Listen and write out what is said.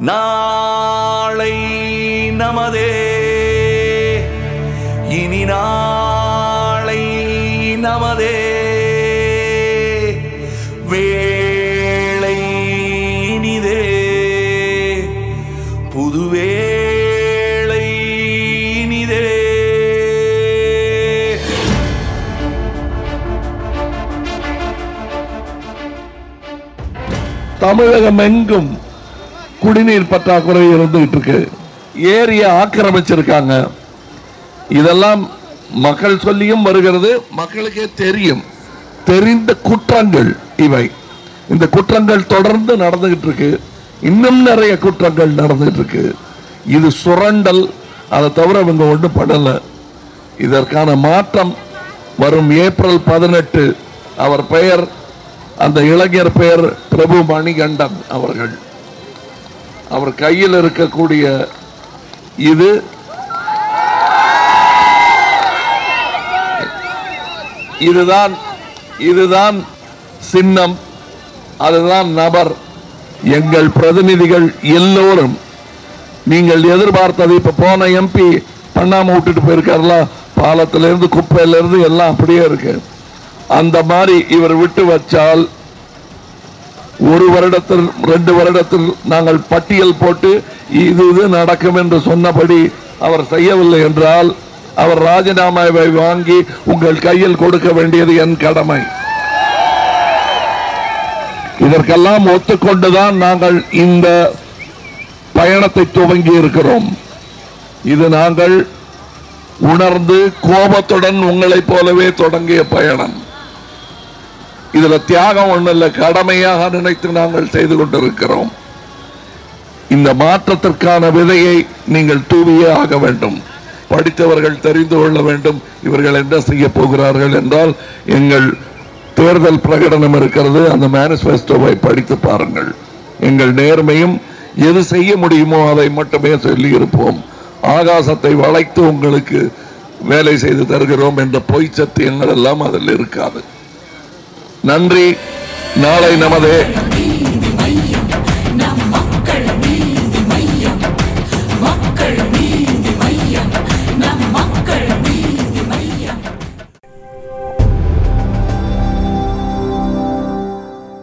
நாளை நமதே. இனி நாளை நமதே. வேளை இனிதே. புதுவேளை இனிதே. தமிழகம் எங்கும் குடிநீர் பற்றாக்குறை இருந்துகிட்டு இருக்கு. ஏரியை ஆக்கிரமிச்சிருக்காங்க. இதெல்லாம் மக்கள் சொல்லியும் வருகிறது மக்களுக்கே தெரியும். தெரிந்த குற்றங்கள் இவை. இந்த குற்றங்கள் தொடர்ந்து நடந்துகிட்டு இருக்கு. இன்னும் நிறைய குற்றங்கள் நடந்துகிட்டு இருக்கு. இது சுரண்டல் அதை தவிர இவங்க ஒன்றும் படலை இதற்கான மாற்றம் வரும் ஏப்ரல் பதினெட்டு. அவர் பெயர் அந்த இளைஞர் பெயர் பிரபு மணிகண்டன் அவர்கள். அவர் கையில் இருக்கக்கூடிய இது இதுதான் இதுதான் சின்னம் அதுதான் நபர். எங்கள் பிரதிநிதிகள் எல்லோரும் நீங்கள் எதிர்பார்த்தது இப்ப போன எம்பி பண்ணாம விட்டுட்டு போயிருக்காருல பாலத்திலிருந்து குப்பையிலிருந்து எல்லாம் அப்படியே இருக்கு. அந்த மாதிரி இவர் விட்டு வச்சால் ஒரு வருடத்தில் ரெண்டு வருடத்தில் நாங்கள் பட்டியல் போட்டு இது இது நடக்கும் என்று சொன்னபடி அவர் செய்யவில்லை என்றால் அவர் ராஜினாமாவை வாங்கி உங்கள் கையில் கொடுக்க வேண்டியது என் கடமை. இதற்கெல்லாம் ஒத்துக்கொண்டுதான் நாங்கள் இந்த பயணத்தை துவங்கி இருக்கிறோம். இது நாங்கள் உணர்ந்து கோபத்துடன் உங்களைப் போலவே தொடங்கிய பயணம். இதுல தியாகம் ஒண்ணு இல்லை கடமையாக நினைத்து நாங்கள் செய்து கொண்டிருக்கிறோம். இந்த மாற்றத்திற்கான விதையை நீங்கள் தூவியே ஆக வேண்டும். படித்தவர்கள் தெரிந்து கொள்ள வேண்டும் இவர்கள் என்ன செய்ய போகிறார்கள் என்றால் எங்கள் தேர்தல் பிரகடனம் இருக்கிறது அந்த மேனிஃபெஸ்டோவை படித்து பாருங்கள். எங்கள் நேர்மையும் எது செய்ய முடியுமோ அதை மட்டுமே சொல்லி இருப்போம் ஆகாசத்தை வளைத்து உங்களுக்கு வேலை செய்து தருகிறோம் என்ற பொய் சத்தியங்கள் எல்லாம் அதில் இருக்காது. நன்றி. நாளை நமது.